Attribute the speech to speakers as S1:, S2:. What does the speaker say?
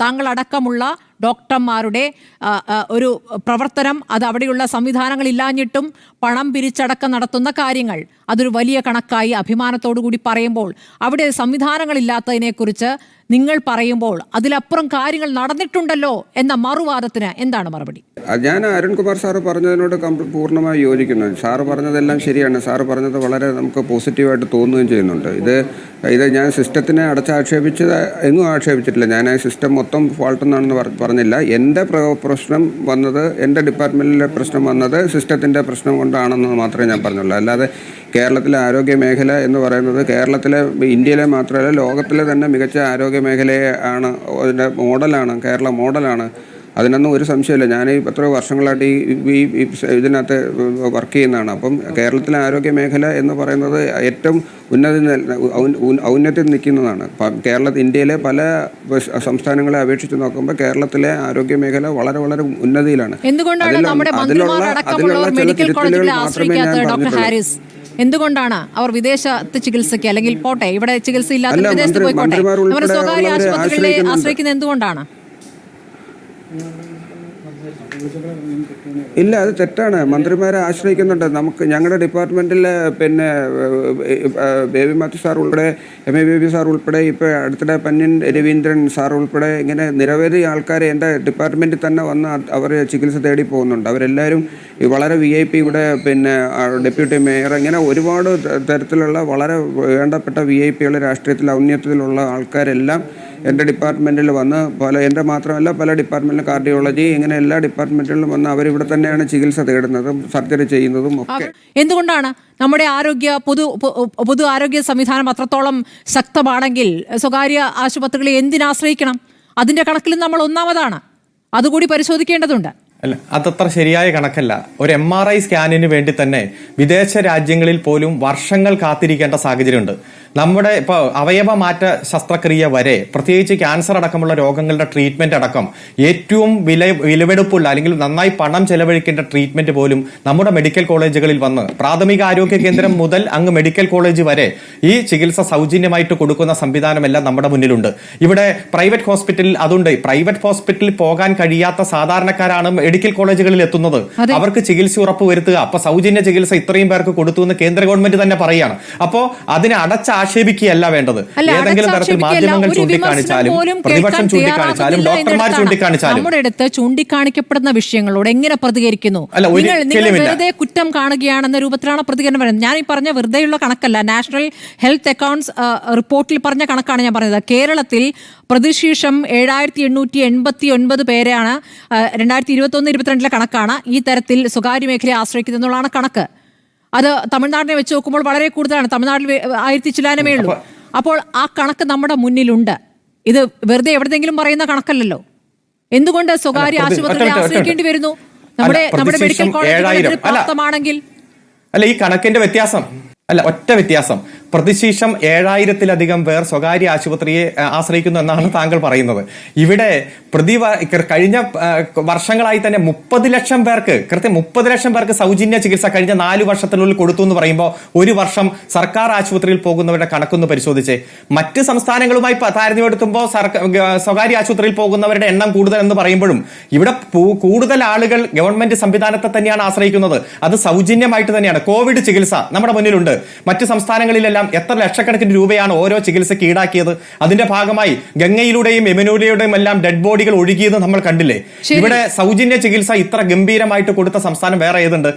S1: താങ്കൾ അടക്കമുള്ള ഡോക്ടർമാരുടെ ഒരു പ്രവർത്തനം അത് അവിടെയുള്ള സംവിധാനങ്ങൾ ഇല്ലാഞ്ഞിട്ടും പണം പിരിച്ചടക്കം നടത്തുന്ന കാര്യങ്ങൾ അതൊരു വലിയ കണക്കായി അഭിമാനത്തോടു കൂടി പറയുമ്പോൾ അവിടെ സംവിധാനങ്ങളില്ലാത്തതിനെക്കുറിച്ച് നിങ്ങൾ പറയുമ്പോൾ അതിലപ്പുറം കാര്യങ്ങൾ നടന്നിട്ടുണ്ടല്ലോ എന്ന മറുവാദത്തിന് എന്താണ് മറുപടി?
S2: ഞാൻ അരുൺകുമാർ സാറ് പറഞ്ഞതിനോട് പൂർണമായി യോജിക്കുന്നു. സാറ് പറഞ്ഞതെല്ലാം ശരിയാണ്. സാറ് പറഞ്ഞത് വളരെ നമുക്ക് പോസിറ്റീവായിട്ട് തോന്നുകയും ചെയ്യുന്നുണ്ട്. ഇത് ഇത് ഞാൻ സിസ്റ്റത്തിനെ അടച്ചാക്ഷേപിച്ചത് എങ്ങും ആക്ഷേപിച്ചിട്ടില്ല. ഞാൻ ആ സിസ്റ്റം മൊത്തം ഫോൾട്ട് എന്നാണെന്ന് പറഞ്ഞില്ല. എന്റെ പ്ര- പ്രശ്നം വന്നത് എന്റെ ഡിപ്പാർട്ട്മെന്റിലെ പ്രശ്നം വന്നത് സിസ്റ്റത്തിന്റെ പ്രശ്നം കൊണ്ടാണെന്ന് മാത്രമേ ഞാൻ പറഞ്ഞുള്ളൂ. അല്ലാതെ കേരളത്തിലെ ആരോഗ്യ മേഖല എന്ന് പറയുന്നത് കേരളത്തിലെ ഇന്ത്യയിലെ മാത്രമല്ല ലോകത്തിലെ തന്നെ മികച്ച ആരോഗ്യ മേഖലയെ ആണ് അതിന്റെ മോഡലാണ് കേരള മോഡലാണ്. അതിനൊന്നും ഒരു സംശയമില്ല ഞാൻ ഈ എത്രയോ വർഷങ്ങളായിട്ട് ഈ ഈ ഇതിനകത്ത് വർക്ക് ചെയ്യുന്നതാണ്. അപ്പം കേരളത്തിലെ ആരോഗ്യ മേഖല എന്ന് പറയുന്നത് ഏറ്റവും ഉന്നതി ഔന്നത്തിൽ നിൽക്കുന്നതാണ്. കേരള ഇന്ത്യയിലെ പല സംസ്ഥാനങ്ങളെ അപേക്ഷിച്ച് നോക്കുമ്പോൾ കേരളത്തിലെ ആരോഗ്യ മേഖല വളരെ വളരെ ഉന്നതിയിലാണ്. അതിലുള്ള- അതിലുള്ള- ചില തിരുത്തലുകൾ മാത്രമേ ഞാൻ പറഞ്ഞിട്ടുള്ളൂ.
S1: എന്തുകൊണ്ടാണ് അവർ വിദേശത്ത് ചികിത്സയ്ക്ക് അല്ലെങ്കിൽ പോട്ടെ ഇവിടെ ചികിത്സ ഇല്ലാത്ത വിദേശത്ത് പോയിക്കോട്ടെ? അവർ സ്വകാര്യ ആശുപത്രികളെ ആശ്രയിക്കുന്നത് എന്തുകൊണ്ടാണ്?
S2: ഇല്ല അത് തെറ്റാണ്. മന്ത്രിമാരെ ആശ്രയിക്കുന്നുണ്ട്. നമുക്ക് ഞങ്ങളുടെ ഡിപ്പാർട്ട്മെന്റിൽ പിന്നെ ബേബി മാത്യു സാർ ഉൾപ്പെടെ എം എ ബേബി സാർ ഉൾപ്പെടെ ഇപ്പോൾ അടുത്തിടെ പന്യൻ രവീന്ദ്രൻ സാർ ഉൾപ്പെടെ ഇങ്ങനെ നിരവധി ആൾക്കാർ എന്റെ ഡിപ്പാർട്ട്മെന്റിൽ തന്നെ വന്ന് അവർ ചികിത്സ തേടി പോകുന്നുണ്ട്. അവരെല്ലാവരും വളരെ വി ഐ പി ഇവിടെ പിന്നെ ഡെപ്യൂട്ടി മേയർ ഇങ്ങനെ ഒരുപാട് തരത്തിലുള്ള വളരെ വേണ്ടപ്പെട്ട വി ഐ പികൾ രാഷ്ട്രീയത്തിൽ ഔന്നത്യത്തിലുള്ള ആൾക്കാരെല്ലാം എന്റെ ഡിപ്പാർട്ട്മെന്റിൽ വന്ന് പല എന്റെ മാത്രമല്ല പല ഡിപ്പാർട്ട്മെന്റിലും കാർഡിയോളജി ഇങ്ങനെ എല്ലാ ഡിപ്പാർട്ട്മെന്റുകളിലും വന്ന് അവരിവിടെ തന്നെയാണ് ചികിത്സ തേടുന്നതും സർജറി ചെയ്യുന്നതും ഒക്കെ.
S1: എന്തുകൊണ്ടാണ് നമ്മുടെ ആരോഗ്യ പൊതു പൊതു ആരോഗ്യ സംവിധാനം അത്രത്തോളം ശക്തമാണെങ്കിൽ സ്വകാര്യ ആശുപത്രികളെ എന്തിനാശ്രയിക്കണം അതിന്റെ കണക്കിൽ നമ്മൾ ഒന്നാമതാണ്. അതുകൂടി പരിശോധിക്കേണ്ടതുണ്ട്.
S3: അല്ല അതത്ര ശരിയായ കണക്കല്ല. ഒരു എം ആർ ഐ സ്കാനിന് വേണ്ടി തന്നെ വിദേശ രാജ്യങ്ങളിൽ പോലും വർഷങ്ങൾ കാത്തിരിക്കേണ്ട സാഹചര്യമുണ്ട്. നമ്മുടെ ഇപ്പോൾ അവയവ മാറ്റ ശസ്ത്രക്രിയ വരെ പ്രത്യേകിച്ച് ക്യാൻസർ അടക്കമുള്ള രോഗങ്ങളുടെ ട്രീറ്റ്മെന്റ് അടക്കം ഏറ്റവും വില വിലവെടുപ്പുള്ള അല്ലെങ്കിൽ നന്നായി പണം ചെലവഴിക്കേണ്ട ട്രീറ്റ്മെന്റ് പോലും നമ്മുടെ മെഡിക്കൽ കോളേജുകളിൽ വന്ന് പ്രാഥമിക ആരോഗ്യ കേന്ദ്രം മുതൽ അങ്ങ് മെഡിക്കൽ കോളേജ് വരെ ഈ ചികിത്സ സൗജന്യമായിട്ട് കൊടുക്കുന്ന സംവിധാനമെല്ലാം നമ്മുടെ മുന്നിലുണ്ട്. ഇവിടെ പ്രൈവറ്റ് ഹോസ്പിറ്റലിൽ അതുണ്ട്. പ്രൈവറ്റ് ഹോസ്പിറ്റലിൽ പോകാൻ കഴിയാത്ത സാധാരണക്കാരാണ് മെഡിക്കൽ കോളേജുകളിൽ എത്തുന്നത്. അവർക്ക് ചികിത്സ ഉറപ്പ് വരുത്തുക. അപ്പോൾ സൗജന്യ ചികിത്സ ഇത്രയും പേർക്ക് കൊടുത്തു എന്ന് കേന്ദ്ര ഗവൺമെന്റ് തന്നെ പറയുകയാണ് അപ്പോൾ അതിനെ അടച്ചാക്ഷേപിക്കുകയല്ല വേണ്ടത്. ഏതെങ്കിലും തരത്തിൽ മാധ്യമങ്ങൾ ചൂണ്ടിക്കാണിച്ചാലും പ്രതിപക്ഷം ചൂണ്ടിക്കാണിച്ചാലും ഡോക്ടർമാർ ചൂണ്ടിക്കാണിച്ചാലും.
S1: നമ്മുടെ അടുത്ത് ചൂണ്ടിക്കാണിക്കപ്പെടുന്ന വിഷയങ്ങളോട് എങ്ങനെ പ്രതികരിക്കുന്നു? നിങ്ങൾ. വെറുതെ കുറ്റം കാണുകയാണെന്ന രൂപത്തിലാണ് പ്രതികരണം വരുന്നത്? ഞാൻ ഈ പറഞ്ഞ വെറുതെയുള്ള കണക്കല്ല. നാഷണൽ ഹെൽത്ത് അക്കൗണ്ട്സ് റിപ്പോർട്ടിൽ പറഞ്ഞ കണക്കാണ് ഞാൻ പറഞ്ഞത്. കേരളത്തിൽ പ്രതിശീർഷം ഏഴായിരത്തി എണ്ണൂറ്റി എൺപത്തി ഒൻപത് പേരെയാണ് രണ്ടായിരത്തി ഇരുപത്തൊന്ന് ഇരുപത്തിരണ്ടിലെ കണക്കാണ് ഈ തരത്തിൽ സ്വകാര്യ മേഖലയെ ആശ്രയിക്കുന്നതെന്നുള്ളതാണ് കണക്ക്. അത് തമിഴ്നാടിനെ വെച്ച് നോക്കുമ്പോൾ വളരെ കൂടുതലാണ്. തമിഴ്നാട്ടിൽ ആയിരത്തി ചില്ലാനമേ ഉള്ളൂ. അപ്പോൾ ആ കണക്ക് നമ്മുടെ മുന്നിലുണ്ട്. ഇത് വെറുതെ എവിടെയെങ്കിലും പറയുന്ന കണക്കല്ലല്ലോ. എന്തുകൊണ്ട് സ്വകാര്യ ആശുപത്രിയെ ആശ്രയിക്കേണ്ടി വരുന്നു? നമ്മുടെ നമ്മുടെ മെഡിക്കൽ
S3: കോളേജ്.
S1: പ്രാപ്തമാണെങ്കിൽ
S3: അല്ല ഈ കണക്കിന്റെ വ്യത്യാസം. അല്ല ഒറ്റ വ്യത്യാസം. പ്രതിശീർഷം ഏഴായിരത്തിലധികം പേർ സ്വകാര്യ ആശുപത്രിയെ ആശ്രയിക്കുന്നു എന്നാണ് താങ്കൾ പറയുന്നത്. ഇവിടെ പ്രതി കഴിഞ്ഞ വർഷങ്ങളായി തന്നെ മുപ്പത് ലക്ഷം പേർക്ക് കൃത്യം മുപ്പത് ലക്ഷം പേർക്ക് സൗജന്യ ചികിത്സ കഴിഞ്ഞ നാല് വർഷത്തിനുള്ളിൽ കൊടുത്തു എന്ന് പറയുമ്പോൾ ഒരു വർഷം സർക്കാർ ആശുപത്രിയിൽ പോകുന്നവരുടെ കണക്കൊന്ന് പരിശോധിച്ച്. മറ്റ് സംസ്ഥാനങ്ങളുമായി താരതമ്യപ്പെടുത്തുമ്പോൾ സർക്കാർ സ്വകാര്യ ആശുപത്രിയിൽ പോകുന്നവരുടെ എണ്ണം കൂടുതൽ എന്ന് പറയുമ്പോഴും ഇവിടെ കൂടുതൽ ആളുകൾ ഗവൺമെന്റ് സംവിധാനത്തെ തന്നെയാണ് ആശ്രയിക്കുന്നത്. അത് സൗജന്യമായിട്ട് തന്നെയാണ്. കോവിഡ് ചികിത്സ നമ്മുടെ മുന്നിലുണ്ട്. മറ്റ് സംസ്ഥാനങ്ങളിലെല്ലാം എത്ര ലക്ഷക്കണക്കിന് രൂപയാണ് ഓരോ ചികിത്സയ്ക്ക് ഈടാക്കിയത്? അതിന്റെ ഭാഗമായി ഗംഗയിലൂടെയും യമുനയിലൂടെയും എല്ലാം ഡെഡ് ബോഡികൾ ഒഴുകിയത് നമ്മൾ കണ്ടില്ലേ? ഇവിടെ സൗജന്യ ചികിത്സ ഇത്ര ഗംഭീരമായിട്ട് കൊടുത്ത സംസ്ഥാനം വേറെ ഏതുണ്ട്?